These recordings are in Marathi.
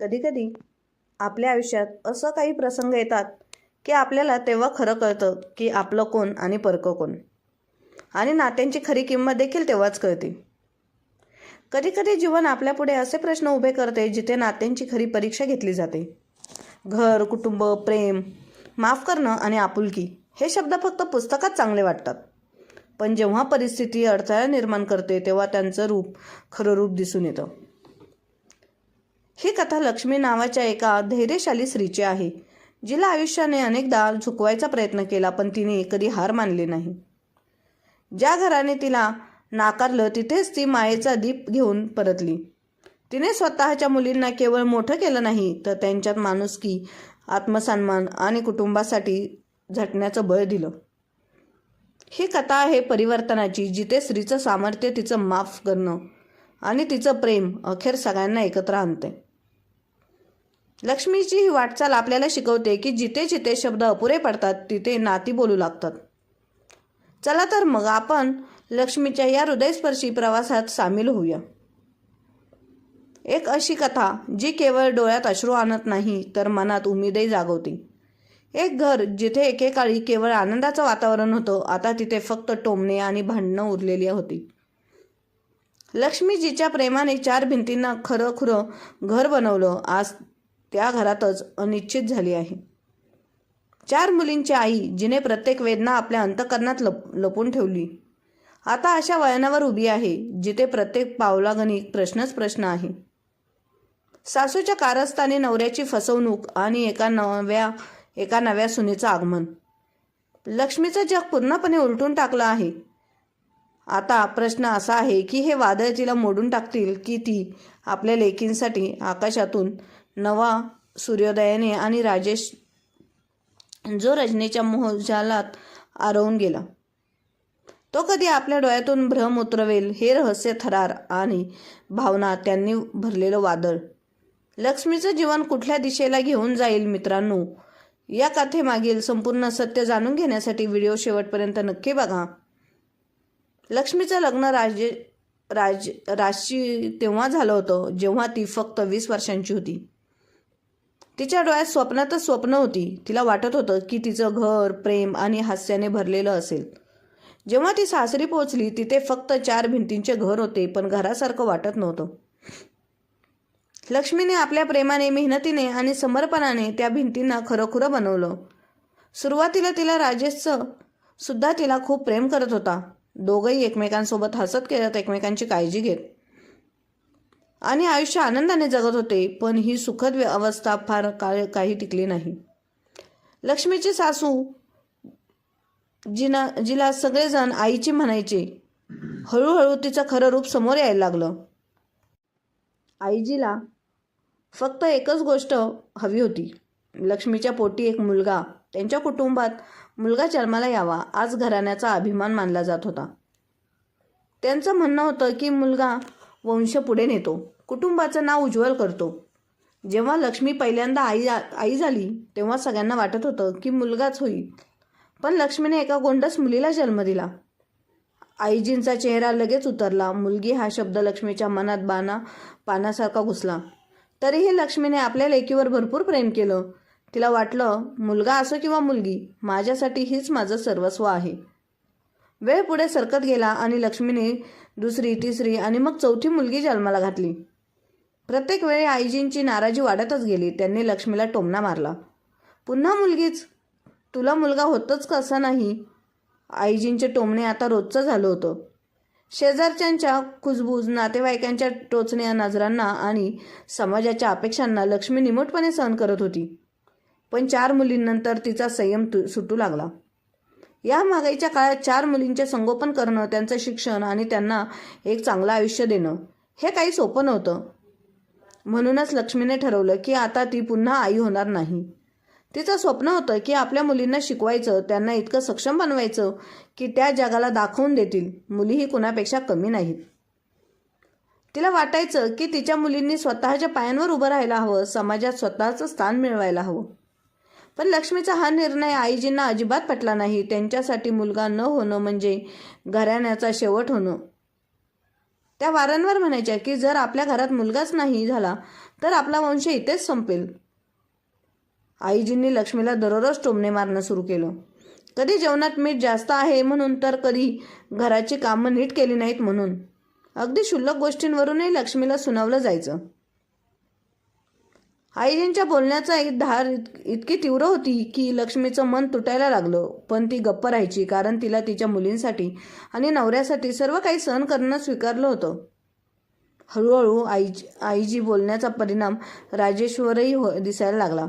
कधीकधी आपल्या आयुष्यात असं काही प्रसंग येतात की आपल्याला तेव्हा खरं कळतं की आपलं कोण आणि परकं कोण. आणि नात्यांची खरी किंमत देखील तेव्हाच कळते. कधीकधी जीवन आपल्यापुढे असे प्रश्न उभे करते जिथे नात्यांची खरी परीक्षा घेतली जाते. घर कुटुंब प्रेम माफ करणं आणि आपुलकी हे शब्द फक्त पुस्तकात चांगले वाटतात. पण जेव्हा परिस्थिती अडथळा निर्माण करते तेव्हा त्यांचं रूप खरं रूप दिसून येतं. ही कथा लक्ष्मी नावाच्या एका धैर्यशाली स्त्रीची आहे. जिला आयुष्याने अनेकदा झुकवायचा प्रयत्न केला पण तिने कधी हार मानली नाही. ज्या घराने तिला नाकारलं तिथेच ती मायेचा दीप घेऊन परतली. तिने स्वतःच्या मुलींना केवळ मोठं केलं नाही तर त्यांच्यात माणुसकी आत्मसन्मान आणि कुटुंबासाठी झटण्याचं बळ दिलं. ही कथा आहे परिवर्तनाची जिथे स्त्रीचं सामर्थ्य तिचं माफ करणं आणि तिचं प्रेम अखेर सगळ्यांना एकत्र आणते. लक्ष्मीची ही वाटचाल आपल्याला शिकवते की जिथे जिथे शब्द अपुरे पडतात तिथे नाती बोलू लागतात. चला तर मग आपण लक्ष्मीच्या या हृदयस्पर्शी प्रवासात सामील होऊया. एक अशी कथा जी केवळ डोळ्यात अश्रू आणत नाही तर मनात उमेदही जागवते. एक घर जिथे एकेकाळी केवळ आनंदाचं वातावरण होतं आता तिथे फक्त टोमणे आणि भांडणं उरलेली होती. लक्ष्मीजीच्या प्रेमाने चार भिंतींना खरं खुरं घर बनवलं. आज त्या घरातच अनिश्चित झाली आहे. चार मुलींची आई जिने प्रत्येक वेदना आपल्या अंतकरणात लप लपून ठेवली. आता अशा वयानावर उभी आहे जिथे प्रत्येक पावलागणिक प्रश्नच प्रश्न आहे. सासूच्या कारस्थानी नवऱ्याची फसवणूक आणि एका नव्या एका नव्या सुनेचं आगमन. लक्ष्मीचं जग पूर्णपणे उलटून टाकलं आहे. आता प्रश्न असा आहे की हे वादळ तिला मोडून टाकतील की ती आपल्या लेकींसाठी आकाशातून नवा सूर्योदयाने आणि राजेश जो रजनीच्या मोहजालात आरवून गेला. तो कधी आपल्या डोळ्यातून भ्रम उतरवेल हे रहस्य थरार आणि भावना त्यांनी भरलेलं वादळ. लक्ष्मीचं जीवन कुठल्या दिशेला घेऊन जाईल मित्रांनो? या कथेमागील संपूर्ण सत्य जाणून घेण्यासाठी व्हिडिओ शेवटपर्यंत नक्की बघा. लक्ष्मीचं लग्न राजे राज राजशी तेव्हा झालं होतं जेव्हा ती फक्त वीस वर्षांची होती. तिच्या डोळ्यात स्वप्नातच स्वप्न होती. तिला वाटत होतं की तिचं घर प्रेम आणि हास्याने भरलेलं असेल. जेव्हा ती सासरी पोहोचली तिथे फक्त चार भिंतींचे घर होते पण घरासारखं वाटत नव्हतं. लक्ष्मीने आपल्या प्रेमाने मेहनतीने आणि समर्पणाने त्या भिंतींना खरंखुरं बनवलं. सुरुवातीला तिला राजेशचं सुद्धा तिला खूप प्रेम करत होता. दोघंही एकमेकांसोबत हसत खेळत एकमेकांची काळजी घेत. आणि आयुष्य आनंदाने जगत होते पण ही सुखद अवस्था फार काळ काही टिकली नाही. लक्ष्मीची सासू जिना जिला सगळेजण आईचे म्हणायचे हळूहळू तिचं खरं रूप समोर यायला लागलं. आईजीला फक्त एकच गोष्ट हवी होती. लक्ष्मीच्या पोटी एक मुलगा त्यांच्या कुटुंबात मुलगा जन्माला यावा आज घराण्याचा अभिमान मानला जात होता. त्यांचं म्हणणं होतं की मुलगा वंश पुढे नेतो. कुटुंबाचं नाव उज्ज्वल करतो. जेव्हा लक्ष्मी पहिल्यांदा आई आई झाली तेव्हा सगळ्यांना वाटत होतं की मुलगाच होईल. पण लक्ष्मीने एका गोंडस मुलीला जन्म दिला. आईजींचा चेहरा लगेच उतरला. मुलगी हा शब्द लक्ष्मीच्या मनात बाणा पानासारखा घुसला. तरीही लक्ष्मीने आपल्या लेकीवर भरपूर प्रेम केलं. तिला वाटलं मुलगा असो किंवा मुलगी माझ्यासाठी हीच माझं सर्वस्व आहे. वेळ पुढे सरकत गेला आणि लक्ष्मीने दुसरी तिसरी आणि मग चौथी मुलगी जन्माला घातली. प्रत्येक वेळी आईजींची नाराजी वाढतच गेली. त्यांनी लक्ष्मीला टोमणा मारला. पुन्हा मुलगीच? तुला मुलगा होतच कसा नाही? आईजींचे टोमणे आता रोजचं झालं होतं. शेजारच्यांच्या कुजबूज नातेवाईकांच्या टोचण्या नजरांना आणि समाजाच्या अपेक्षांना लक्ष्मी निमूटपणे सहन करत होती. पण चार मुलींनंतर तिचा संयम तु सुटू लागला. या महागाईच्या काळात चार मुलींचे संगोपन करणं त्यांचं शिक्षण आणि त्यांना एक चांगलं आयुष्य देणं हे काही सोपं नव्हतं. म्हणूनच लक्ष्मीने ठरवलं की आता ती पुन्हा आई होणार नाही. तिचं स्वप्न होतं की आपल्या मुलींना शिकवायचं त्यांना इतकं सक्षम बनवायचं की त्या जगाला दाखवून देतील. मुलीही कुणापेक्षा कमी नाहीत. तिला वाटायचं की तिच्या मुलींनी स्वतःच्या पायांवर उभं राहायला हवं समाजात स्वतःचं स्थान मिळवायला हवं. पण लक्ष्मीचा हा निर्णय आईजींना अजिबात पटला नाही. त्यांच्यासाठी मुलगा न होणं म्हणजे घराण्याचा शेवट होणं. त्या वारंवार म्हणायच्या की जर आपल्या घरात मुलगाच नाही झाला तर आपला वंश इथेच संपेल. आईजींनी लक्ष्मीला दररोज टोमणे मारणं सुरू केलं. कधी जेवणात मीठ जास्त आहे म्हणून तर कधी घराची कामं नीट केली नाहीत म्हणून. अगदी क्षुल्लक गोष्टींवरूनही लक्ष्मीला सुनावलं जायचं. आईजींच्या बोलण्याचा एक धार इत- इतकी तीव्र होती की लक्ष्मीचं मन तुटायला लागलं. पण ती गप्प राहायची कारण तिला तिच्या मुलींसाठी आणि नवऱ्यासाठी सर्व काही सहन करणं स्वीकारलं होतं. हळूहळू आईजी आईजी बोलण्याचा परिणाम राजेशवरही हो दिसायला लागला.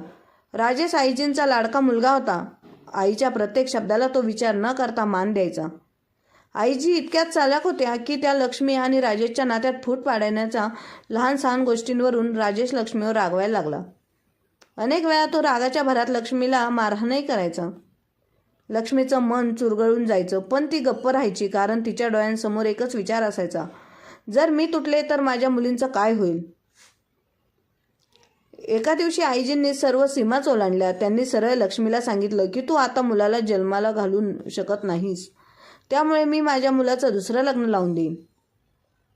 राजेश आईजींचा लाडका मुलगा होता. आईच्या प्रत्येक शब्दाला तो विचार न करता मान द्यायचा. आईजी इतक्यात चालाक होत्या की त्या लक्ष्मी आणि राजेशच्या नात्यात फूट पाडण्याचा लहान सहान गोष्टींवरून राजेश लक्ष्मीवर रागवायला लागला. अनेक वेळा तो रागाच्या भरात लक्ष्मीला मारहाणही करायचा. लक्ष्मीचं मन चुरगळून जायचं पण ती गप्प राहायची कारण तिच्या डोळ्यांसमोर एकच विचार असायचा. जर मी तुटले तर माझ्या मुलींचं काय होईल? एका दिवशी आईजींनी सर्व सीमाच ओलांडल्या त्यांनी सरळ लक्ष्मीला सांगितलं की तू आता मुलाला जन्माला घालून शकत नाहीस. त्यामुळे मी माझ्या मुलाचं दुसरं लग्न लावून देईन.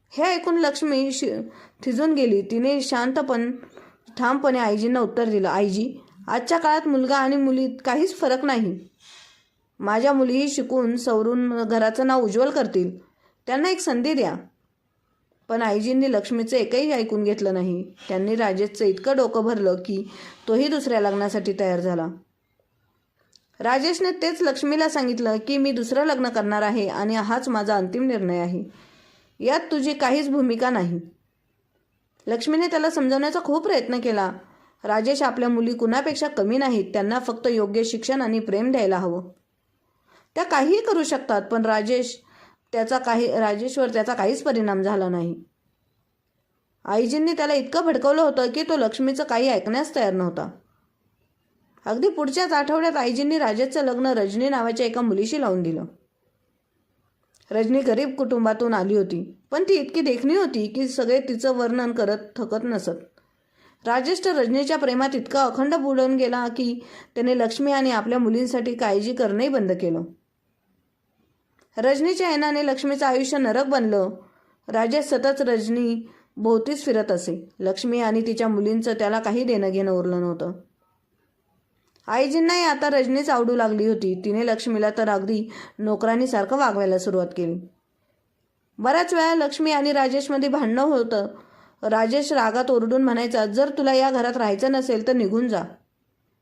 हे ऐकून लक्ष्मी शि थिजून गेली. तिने शांतपण ठामपणे आईजींना उत्तर दिलं आईजी आजच्या काळात मुलगा आणि मुलीत काहीच फरक नाही. माझ्या मुलीही शिकून सवरून घराचं नाव उज्ज्वल करतील. त्यांना एक संधी द्या. पण आईजींनी लक्ष्मीचं एकही ऐकून घेतलं नाही. त्यांनी राजेशचं इतकं डोकं भरलं की तोही दुसऱ्या लग्नासाठी तयार झाला. राजेशने तेच लक्ष्मीला सांगितलं की मी दुसरं लग्न करणार आहे आणि हाच माझा अंतिम निर्णय आहे. यात तुझी काहीच भूमिका नाही. लक्ष्मीने त्याला समजवण्याचा खूप प्रयत्न केला. राजेश आपल्या मुली कुणापेक्षा कमी नाहीत त्यांना फक्त योग्य शिक्षण आणि प्रेम द्यायला हवं. त्या काहीही करू शकतात पण राजेश त्याचा काही राजेशवर त्याचा काहीच परिणाम झाला नाही. आईजींनी त्याला इतकं भडकवलं होतं की तो लक्ष्मीचं काही ऐकण्यास तयार नव्हता. अगदी पुढच्याच आठवड्यात आईजींनी राजेशचं लग्न रजनी नावाच्या एका मुलीशी लावून दिलं. रजनी गरीब कुटुंबातून आली होती पण ती इतकी देखणी होती की सगळे तिचं वर्णन करत थकत नसत. राजेश तर रजनीच्या प्रेमात इतका अखंड बुडून गेला की त्याने लक्ष्मी आणि आपल्या मुलींसाठी काळजी करणंही बंद केलं. रजनीच्या येण्याने लक्ष्मीचं आयुष्य नरक बनलं. राजेश सतत रजनी भोवतीच फिरत असे. लक्ष्मी आणि तिच्या मुलींचं त्याला काही देणं घेणं उरलं नव्हतं. आईजींनाही आता रजनीच आवडू लागली होती. तिने लक्ष्मीला तर अगदी नोकरानीसारखं वागवायला सुरुवात केली. बऱ्याच वेळा लक्ष्मी आणि राजेशमध्ये भांडणं होतं. राजेश रागात ओरडून म्हणायचा जर तुला या घरात राहायचं नसेल तर निघून जा.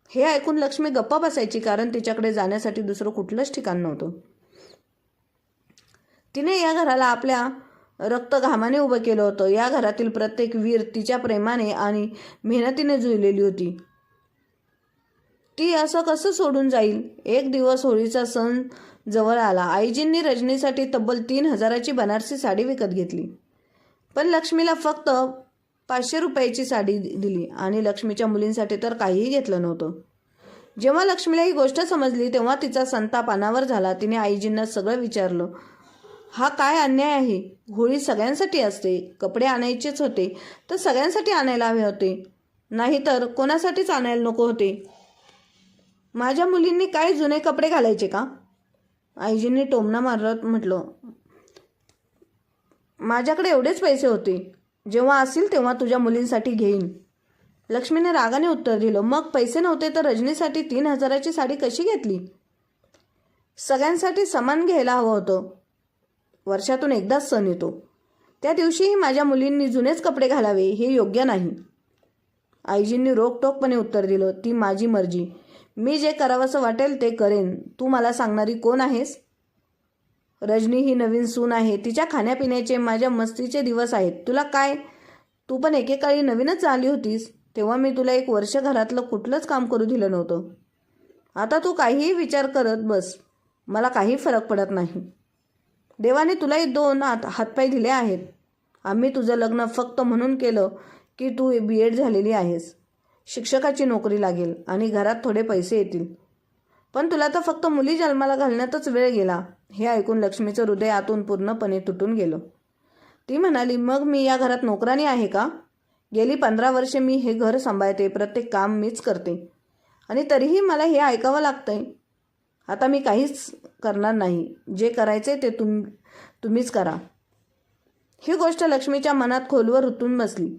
हे ऐकून लक्ष्मी गप्पा बसायची कारण तिच्याकडे जाण्यासाठी दुसरं कुठलंच ठिकाण नव्हतं. तिने या घराला आपल्या रक्त घामाने उभं केलं होतं. या घरातील प्रत्येक वीर तिच्या प्रेमाने आणि मेहनतीने जुळलेली होती. ती असं कसं सोडून जाईल? एक दिवस होळीचा सण जवळ आला. आईजींनी रजनीसाठी तब्बल तीन हजाराची बनारसी साडी विकत घेतली. पण लक्ष्मीला फक्त पाचशे रुपयाची साडी दिली आणि लक्ष्मीच्या मुलींसाठी तर काहीही घेतलं नव्हतं. जेव्हा लक्ष्मीला ही गोष्ट समजली तेव्हा तिचा संताप अनावर झाला. तिने आईजींना सगळं विचारलं. हा काय अन्याय आहे? होळी सगळ्यांसाठी असते. कपडे आणायचेच होते. तर सगळ्यांसाठी आणायला हवे होते. नाहीतर कोणासाठीच आणायला नको होते. माझ्या मुलींनी काय जुने कपडे घालायचे का? आईजींनी टोमणा मारत म्हटलं माझ्याकडे एवढेच पैसे होते. जेव्हा असतील तेव्हा तुझ्या मुलींसाठी घेईन. लक्ष्मीने रागाने उत्तर दिलं मग पैसे नव्हते तर रजनीसाठी तीन हजाराची साडी कशी घेतली? सगळ्यांसाठी समान घ्यायला हवं होतं. वर्षातून एकदाच सण येतो. त्या दिवशीही माझ्या मुलींनी जुनेच कपडे घालावे हे योग्य नाही. आईजींनी रोकटोकपणे उत्तर दिलं ती माझी मर्जी. मी जे करावंसं वाटेल ते करेन. तू मला सांगणारी कोण आहेस? रजनी ही नवीन सून आहे. तिच्या खाण्यापिण्याचे माझ्या मस्तीचे दिवस आहेत. तुला काय? तू पण एकेकाळी नवीनच आली होतीस. तेव्हा मी तुला एक वर्ष घरातलं कुठलंच काम करू दिलं नव्हतं. आता तू काहीही विचार करत बस. मला काही फरक पडत नाही. देवाने तुलाही दोन हात हातपाय दिले आहेत. आम्ही तुझं लग्न फक्त म्हणून केलं की तू बी एड झालेली आहेस. शिक्षकाची नोकरी लागेल आणि घरात थोडे पैसे येतील. पण तुला तर फक्त मुली जन्माला घालण्यातच वेळ गेला. हे ऐकून लक्ष्मीचं हृदय आतून पूर्णपणे तुटून गेलं. ती म्हणाली मग मी या घरात नोकरानी आहे का? गेली पंधरा वर्षे मी हे घर सांभाळते प्रत्येक काम मीच करते. आणि तरीही मला हे ऐकावं लागतंय. आता मी काहीच करणार नाही. जे करायचे ते तुम तुम्हीच करा. ही गोष्ट लक्ष्मीच्या मनात खोलवर रुतून बसली.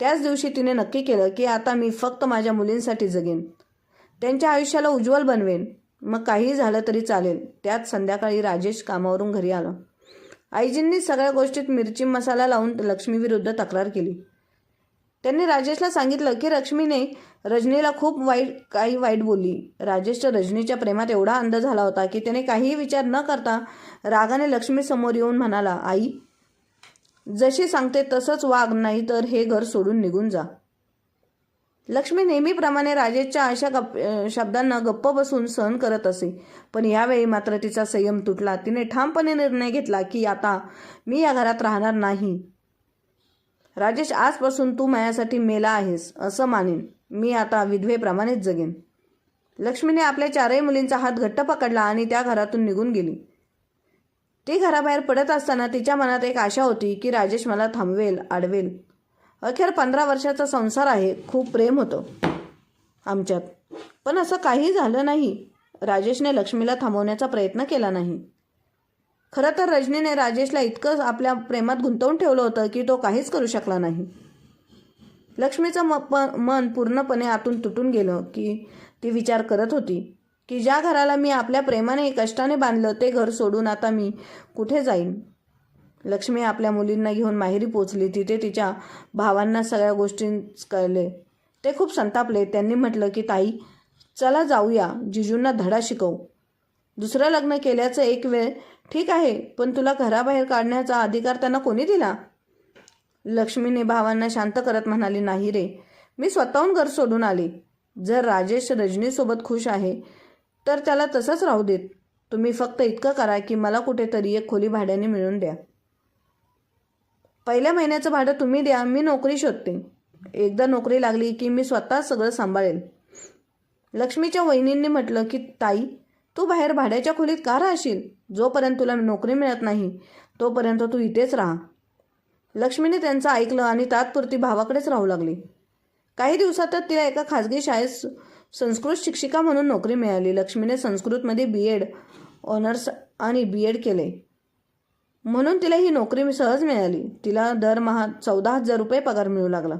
त्याच दिवशी तिने नक्की केलं की आता मी फक्त माझ्या मुलींसाठी जगेन. त्यांच्या आयुष्याला उज्ज्वल बनवेन. मग काहीही झालं तरी चालेल. त्यात संध्याकाळी राजेश कामावरून घरी आला. आईजींनी सगळ्या गोष्टीत मिरची मसाला लावून लक्ष्मीविरुद्ध तक्रार केली. त्यांनी राजेशला सांगितलं की लक्ष्मीने रजनीला खूप वाईट काही वाईट बोलली. राजेशच्या रजनीच्या प्रेमात एवढा अंध झाला होता की त्याने काहीही विचार न करता रागाने लक्ष्मीसमोर येऊन म्हणाला आई जशी सांगते तसंच वाघ नाही तर हे घर सोडून निघून जा. लक्ष्मी नेहमीप्रमाणे राजेशच्या अशा गप शब्दांना गप्प बसून सहन करत असे. पण यावेळी मात्र तिचा संयम तुटला. तिने ठामपणे निर्णय घेतला की आता मी या घरात राहणार नाही. राजेश आजपासून तू माझ्यासाठी मेला आहेस असं मानेन. मी आता विधवेप्रमाणेच जगेन. लक्ष्मीने आपल्या चारही मुलींचा हात घट्ट पकडला आणि त्या घरातून निघून गेली. ती घराबाहेर पडत असताना तिच्या मनात एक आशा होती की राजेश मला थांबवेल आडवेल. अखेर पंधरा वर्षाचा संसार आहे खूप प्रेम होतं आमच्यात. पण असं काही झालं नाही. राजेशने लक्ष्मीला थांबवण्याचा प्रयत्न केला नाही. खरं तर रजनीने राजेशला इतकं आपल्या प्रेमात गुंतवून ठेवलं होतं की तो काहीच करू शकला नाही. लक्ष्मीचं म प मन पूर्णपणे आतून तुटून गेलं की ती विचार करत होती. की ज्या घराला मी आपल्या प्रेमाने कष्टाने बांधलं ते घर सोडून आता मी कुठे जाईन? लक्ष्मी आपल्या मुलींना घेऊन माहेरी पोचली. तिथे तिच्या भावांना सगळ्या गोष्टी कळले. ते खूप संतापले. त्यांनी म्हटलं की ताई चला जाऊया. जिजूंना धडा शिकवू. दुसरं लग्न केल्याचं एक वेळ ठीक आहे पण तुला घराबाहेर काढण्याचा अधिकार त्यांना कोणी दिला? लक्ष्मीने भावांना शांत करत म्हणाली नाही रे. मी स्वतःहून घर सोडून आले. जर राजेश रजनीसोबत खुश आहे तर त्याला तसंच राहू देत. तुम्ही फक्त इतकं करा की मला कुठेतरी एक खोली भाड्याने मिळून द्या. पहिल्या महिन्याचं भाडं तुम्ही द्या मी नोकरी शोधते. एकदा नोकरी लागली की मी स्वतः सगळं सांभाळेल. लक्ष्मीच्या वहिनींनी म्हटलं की ताई तू बाहेर भाड्याच्या खोलीत का राहशील? जोपर्यंत तुला नोकरी मिळत नाही तोपर्यंत तू इथेच राहा. लक्ष्मीने त्यांचं ऐकलं आणि तात्पुरती भावाकडेच राहू लागली. काही दिवसातच तिला एका खाजगी शाळेत संस्कृत शिक्षिका म्हणून नोकरी मिळाली. लक्ष्मीने संस्कृतमध्ये बी एड ऑनर्स आणि बी एड केले. म्हणून तिला ही नोकरी सहज मिळाली. तिला दरमहा चौदा हजार रुपये पगार मिळू लागला.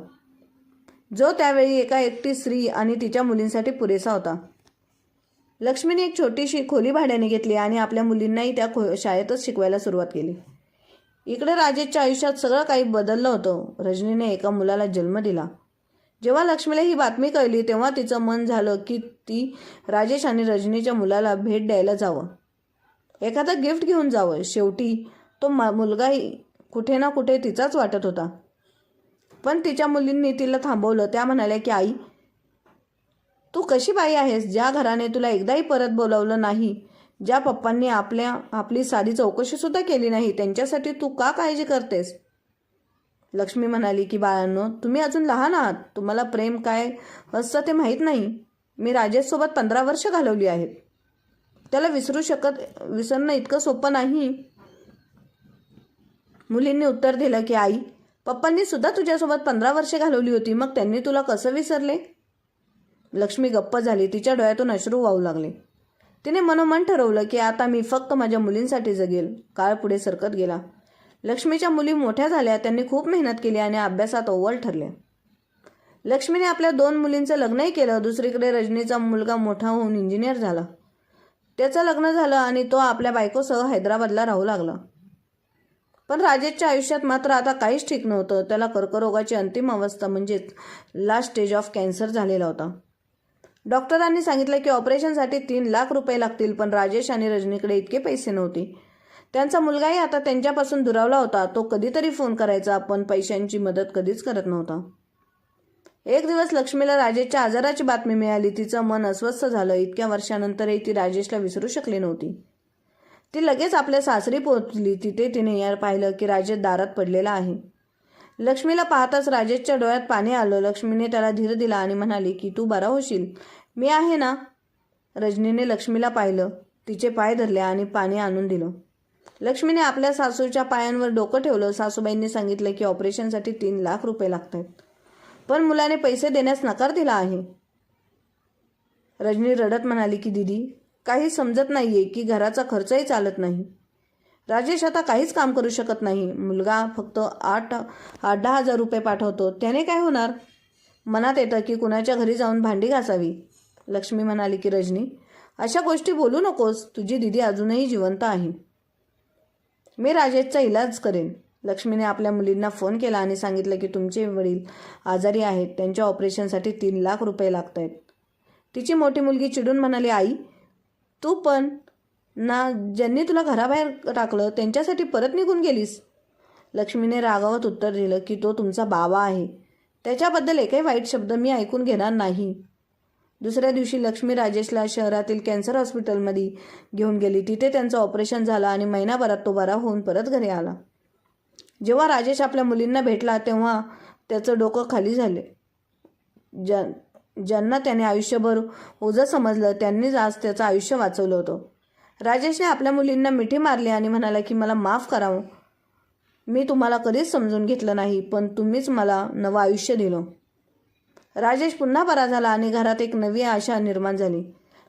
जो त्यावेळी एका एकटी स्त्री आणि तिच्या मुलींसाठी पुरेसा होता. लक्ष्मीने एक छोटीशी खोली भाड्याने घेतली आणि आपल्या मुलींनाही त्या खो शाळेतच शिकवायला सुरुवात केली. इकडे राजेशच्या आयुष्यात सगळं काही बदललं होतं. रजनीने एका मुलाला जन्म दिला. जेव्हा लक्ष्मीला ही बातमी कळली तेव्हा तिचं मन झालं की ती राजेश आणि रजनीच्या मुलाला भेट द्यायला जावं. एखादं गिफ्ट घेऊन जावं. शेवटी तो मा मुलगाही कुठे ना कुठे तिचाच वाटत होता. पण तिच्या मुलींनी तिला थांबवलं. त्या म्हणाल्या की आई तू कशी बाई आहेस? ज्या घराने तुला एकदाही परत बोलावलं नाही ज्या पप्पांनी आपल्या आपली साधी चौकशीसुद्धा केली नाही त्यांच्यासाठी तू का काळजी करतेस? लक्ष्मी म्हणाली की बाळांनो तुम्ही अजून लहान आहात. तुम्हाला प्रेम काय असतं ते माहीत नाही. मी राजेशसोबत पंधरा वर्ष घालवली आहेत. त्याला विसरू शकत विसरणं इतकं सोपं नाही. मुलींनी उत्तर दिलं की आई पप्पांनी सुद्धा तुझ्यासोबत पंधरा वर्षे घालवली होती. मग त्यांनी तुला कसं विसरले? लक्ष्मी गप्प झाली. तिच्या डोळ्यातून अश्रू वाहू लागले. तिने मनोमन ठरवलं की आता मी फक्त माझ्या मुलींसाठी जगेल. काळ पुढे सरकत गेला. लक्ष्मीच्या मुली मोठ्या झाल्या त्यांनी खूप मेहनत केली आणि अभ्यासात अव्वल ठरले. लक्ष्मीने आपल्या दोन मुलींचं लग्नही केलं दुसरीकडे रजनीचा मुलगा मोठा होऊन इंजिनियर झाला. त्याचं लग्न झालं आणि तो आपल्या बायकोसह हैदराबादला राहू लागला. पण राजेशच्या आयुष्यात मात्र आता काहीच ठीक नव्हतं. त्याला कर्करोगाची अंतिम अवस्था म्हणजेच लास्ट स्टेज ऑफ कॅन्सर झालेला होता. डॉक्टरांनी सांगितलं की ऑपरेशनसाठी तीन लाख रुपये लागतील पण राजेश आणि रजनीकडे इतके पैसे नव्हते. त्यांचा मुलगाही आता त्यांच्यापासून दुरावला होता. तो कधीतरी फोन करायचा पण पैशांची मदत कधीच करत नव्हता. एक दिवस लक्ष्मीला राजेशच्या आजाराची बातमी मिळाली. तिचं मन अस्वस्थ झालं. इतक्या वर्षानंतरही ती राजेशला विसरू शकली नव्हती. ती लगेच आपल्या सासरी पोहोचली. तिथे तिने यार पाहिलं की राजेश दारात पडलेला आहे. लक्ष्मीला पाहताच राजेशच्या डोळ्यात पाणी आलं. लक्ष्मीने त्याला धीर दिला आणि म्हणाली की तू बरा होशील. मी आहे ना? रजनीने लक्ष्मीला पाहिलं. तिचे पाय धरले आणि पाणी आणून दिलं. लक्ष्मीने आपल्या सासूच्या पायांवर डोकं ठेवलं. सासूबाईंनी सांगितलं की ऑपरेशनसाठी तीन लाख रुपये लागत आहेत पण मुलाने पैसे देण्यास नकार दिला आहे. रजनी रडत म्हणाली की दिदी काही समजत नाही आहे की घराचा खर्चही चालत नाही. राजेश आता काहीच काम करू शकत नाही. मुलगा फक्त आठ आठ दहा हजार रुपये पाठवतो. त्याने काय होणार? मनात येतं की कुणाच्या घरी जाऊन भांडी घासावी. लक्ष्मी म्हणाली की रजनी अशा गोष्टी बोलू नकोस. तुझी दिदी अजूनही जिवंत आहे. मी राजेशचा इलाज करेन. लक्ष्मीने आपल्या मुलींना फोन केला आणि सांगितलं की तुमचे वडील आजारी आहेत. त्यांच्या ऑपरेशनसाठी तीन लाख रुपये लागत आहेत तिची मोठी मुलगी चिडून म्हणाली आई तू पण ना ज्यांनी तुला घराबाहेर टाकलं त्यांच्यासाठी परत निघून गेलीस. लक्ष्मीने रागावत उत्तर दिलं की तो तुमचा बाबा आहे. त्याच्याबद्दल एकही वाईट शब्द मी ऐकून घेणार नाही. दुसऱ्या दिवशी लक्ष्मी राजेशला शहरातील कॅन्सर हॉस्पिटलमध्ये घेऊन गेली. तिथे त्यांचं ऑपरेशन झालं आणि महिनाभरात तो बरा होऊन परत घरी आला. जेव्हा राजेश आपल्या मुलींना भेटला तेव्हा त्याचं डोकं खाली झाले. ज्या ज्यांना त्याने आयुष्यभर ओझं समजलं त्यांनीच आज त्याचं आयुष्य वाचवलं होतं. राजेशने आपल्या मुलींना मिठी मारली आणि म्हणाला की मला माफ करावं. मी तुम्हाला कधीच समजून घेतलं नाही पण तुम्हीच मला नवं आयुष्य दिलं. राजेश पुन्हा बरा झाला आणि घरात एक नवी आशा निर्माण झाली.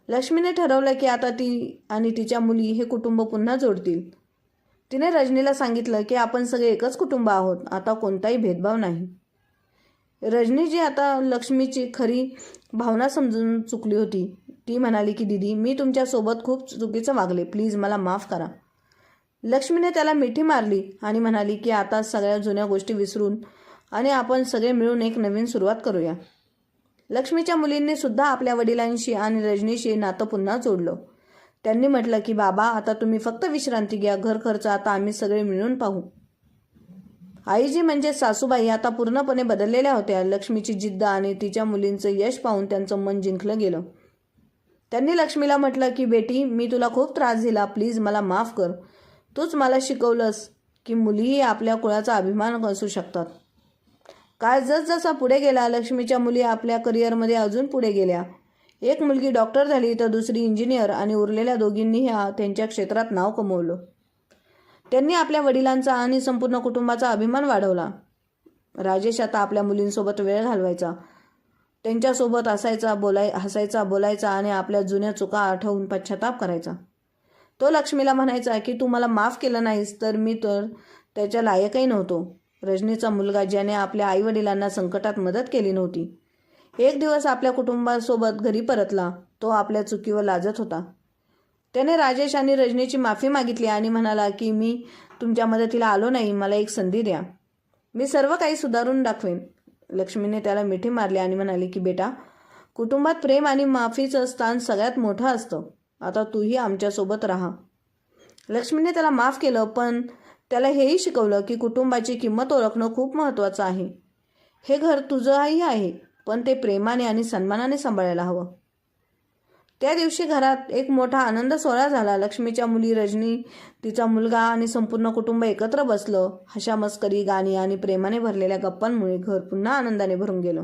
लक्ष्मीने ठरवलं की आता ती आणि तिच्या मुली हे कुटुंब पुन्हा जोडतील. तिने रजनीला सांगितलं की आपण सगळे एकच कुटुंब आहोत आता कोणताही भेदभाव नाही. रजनी जी आता लक्ष्मीची खरी भावना समजून चुकली होती. ती म्हणाली की दिदी मी तुमच्यासोबत खूप चुकीचं वागले. प्लीज मला माफ करा. लक्ष्मीने त्याला मिठी मारली आणि म्हणाली की आता सगळ्या जुन्या गोष्टी विसरून आणि आपण सगळे मिळून एक नवीन सुरुवात करूया. लक्ष्मीच्या मुलींनी सुद्धा आपल्या वडिलांशी आणि रजनीशी नातं पुन्हा जोडलं. त्यांनी म्हटलं की बाबा आता तुम्ही फक्त विश्रांती घ्या. घर खर्च आता आम्ही सगळे मिळून पाहू. आईजी म्हणजे सासूबाई आता पूर्णपणे बदललेल्या होत्या. लक्ष्मीची जिद्द आणि तिच्या मुलींचं यश पाहून त्यांचं मन जिंकलं गेलं. त्यांनी लक्ष्मीला म्हटलं की बेटी मी तुला खूप त्रास दिला. प्लीज मला माफ कर. तूच मला शिकवलंस की मुलीही आपल्या कुळाचा अभिमान असू शकतात. काळ जसजसा पुढे गेला लक्ष्मीच्या मुली आपल्या करिअरमध्ये अजून पुढे गेल्या. एक मुलगी डॉक्टर झाली तर दुसरी इंजिनियर आणि उरलेल्या दोघींनी ह्या त्यांच्या क्षेत्रात नाव कमवलं. त्यांनी आपल्या वडिलांचा आणि संपूर्ण कुटुंबाचा अभिमान वाढवला. राजेश आता आपल्या मुलींसोबत वेळ घालवायचा. त्यांच्यासोबत असायचा बोलाय हसायचा बोलायचा आणि आपल्या जुन्या चुका आठवून पश्चाताप करायचा. तो लक्ष्मीला म्हणायचा की तू मला माफ केलं नाहीस तर मी तर त्याच्या लायकही नव्हतो. रजनीचा मुलगा ज्याने आपल्या आईवडिलांना संकटात मदत केली नव्हती. एक दिवस आपल्या कुटुंबासोबत घरी परतला. तो आपल्या चुकीवर लाजत होता. त्याने राजेश आणि रजनीची माफी मागितली आणि म्हणाला की मी तुमच्या मदतीला आलो नाही. मला एक संधी द्या. मी सर्व काही सुधारून दाखवेन. लक्ष्मीने त्याला मिठी मारली आणि म्हणाली की बेटा कुटुंबात प्रेम आणि माफीचं स्थान सगळ्यात मोठं असतं. आता तूही आमच्यासोबत राहा. लक्ष्मीने त्याला माफ केलं पण त्याला हेही शिकवलं की कुटुंबाची किंमत ओळखणं खूप महत्त्वाचं आहे. हे घर तुझंही आहे पण ते प्रेमाने आणि सन्मानाने सांभाळायला हवं. त्या दिवशी घरात एक मोठा आनंद सोहळा झाला. लक्ष्मीच्या मुली रजनी तिचा मुलगा आणि संपूर्ण कुटुंब एकत्र बसलं. हशा मस्करी गाणी आणि प्रेमाने भरलेल्या गप्पांमुळे घर पुन्हा आनंदाने भरून गेलं.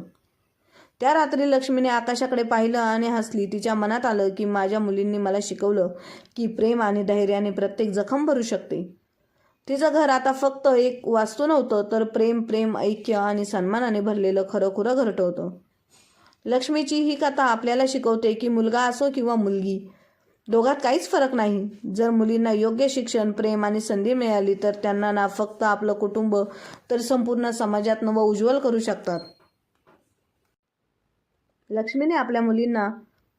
त्या रात्री लक्ष्मीने आकाशाकडे पाहिलं आणि हसली. तिच्या मनात आलं की माझ्या मुलींनी मला शिकवलं की प्रेम आणि धैर्याने प्रत्येक जखम भरू शकते. तिचं घर आता फक्त एक वास्तू नव्हतं तर प्रेम प्रेम ऐक्य आणि सन्मानाने भरलेलं खरं खुरं घरटं होतं लक्ष्मीची ही कथा आपल्याला शिकवते की मुलगा असो किंवा मुलगी दोघात काहीच फरक नाही. जर मुलींना योग्य शिक्षण प्रेम आणि संधी मिळाली तर त्यांना ना फक्त आपलं कुटुंब तर संपूर्ण समाजात नवं उज्ज्वल करू शकतात. लक्ष्मीने आपल्या मुलींना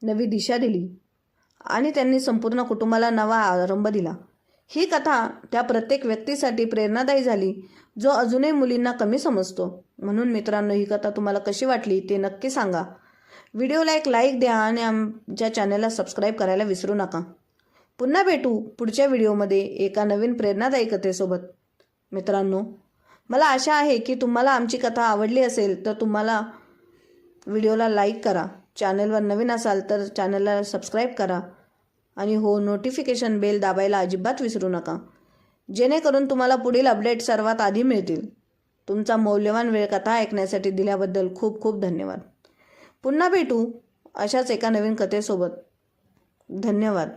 नवी दिशा दिली आणि त्यांनी संपूर्ण कुटुंबाला नवा आरंभ दिला. ही कथा त्या प्रत्येक व्यक्तीसाठी प्रेरणादायी झाली जो अजूनही मुलींना कमी समजतो. म्हणून मित्रांनो ही कथा तुम्हाला कशी वाटली ते नक्की सांगा. व्हिडिओला एक लाईक द्या आणि आमच्या चॅनलला सबस्क्राईब करायला विसरू नका. पुन्हा भेटू पुढच्या व्हिडिओमध्ये एका नवीन प्रेरणादायी कथेसोबत. मित्रांनो मला आशा आहे की तुम्हाला आमची कथा आवडली असेल तर तुम्हाला व्हिडिओला लाईक करा. चॅनलवर नवीन असाल तर चॅनलला सबस्क्राईब करा. आणि हो नोटिफिकेशन बेल दाबायला अजिबात विसरू नका. जेणेकरून तुम्हाला पुढील अपडेट सर्वात आधी मिळतील. तुमचा मौल्यवान वेळ कथा ऐकण्यासाठी दिल्याबद्दल खूप खूप धन्यवाद. पुन्हा भेटू अशाच एका नवीन कथेसोबत. धन्यवाद.